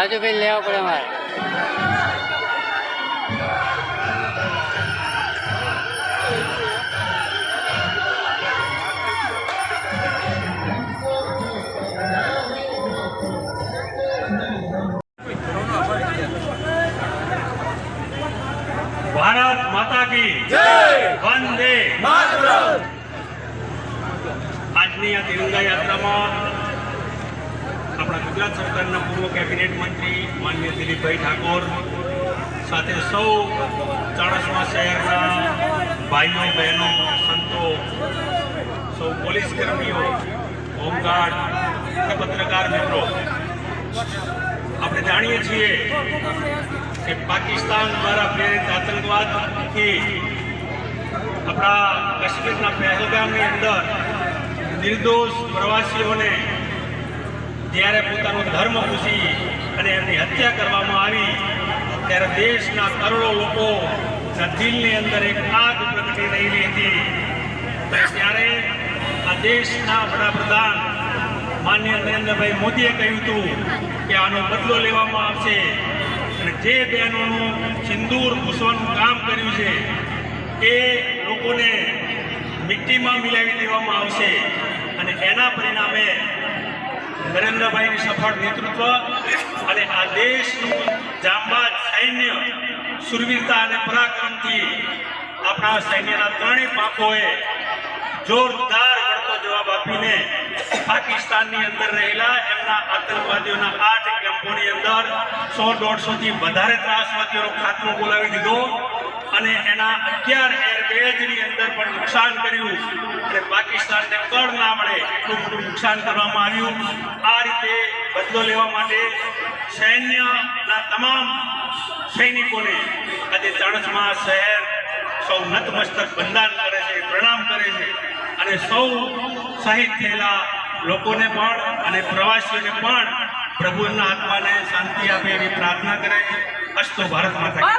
રાજુભાઈ લેવા પડે મારે ભારત માતા કી વંદે આજની આ તિરંગા યાત્રામાં આપણા ગુજરાત સરકારના પૂર્વ કેબિનેટ મંત્રી માનનીય દિલીપભાઈ ઠાકોર સાથે સૌ ચાણસમા શહેરના ભાઈઓ બહેનો, સંતો, સૌ પોલીસ કર્મીઓ, હોમગાર્ડ અને પત્રકાર મિત્રો, આપણે જાણીએ છીએ કે પાકિસ્તાન દ્વારા પ્રેરિત આતંકવાદથી આપણા કાશ્મીરના પહેલગામની અંદર નિર્દોષ પ્રવાસીઓને જ્યારે પોતાનો ધર્મ પૂછી અને એમની હત્યા કરવામાં આવી, ત્યારે દેશના કરોડો લોકોના દિલની અંદર એક આગ પ્રગટી રહેલી હતી. ત્યારે આ દેશના વડાપ્રધાન માન્ય નરેન્દ્રભાઈ મોદીએ કહ્યું હતું કે આનો બદલો લેવામાં આવશે. અને જે બહેનોનું સિંદૂર ઘૂસવાનું કામ કર્યું છે, એ લોકોને મિટ્ટીમાં મિલાવી દેવામાં આવશે. અને એના પરિણામે નરેન્દ્રભાઈની સફળ નેતૃત્વ અને આ દેશનું જાંબાજ સૈન્ય સુરવીરતા અને પરાક્રમથી આપણા સૈન્યના ત્રણેય પાંખોએ જોરદાર વળતો જવાબ આપીને પાકિસ્તાનની અંદર રહેલા એમના આતંકવાદીઓના આઠ કેમ્પોની અંદર સો દોઢસોથી વધારે ત્રાસવાદીઓનો ખાતમો બોલાવી દીધો અને એના અગિયાર એરબેઝની અંદર પણ નુકસાન કર્યું અને પાકિસ્તાનને કળ ના મળે એટલું મોટું નુકસાન કરવામાં આવ્યું આ રીતે બદલો લેવા માટે સૈન્યના તમામ સૈનિકોને આજે ચણસમાં શહેર સૌ નતમસ્તક બંધાન કરે છે, પ્રણામ કરે છે અને સૌ શહીદ થયેલા લોકોને પણ અને પ્રવાસીઓને પણ પ્રભુના આત્માને શાંતિ આપે એવી પ્રાર્થના કરે છે અસ્તો ભારત માતા.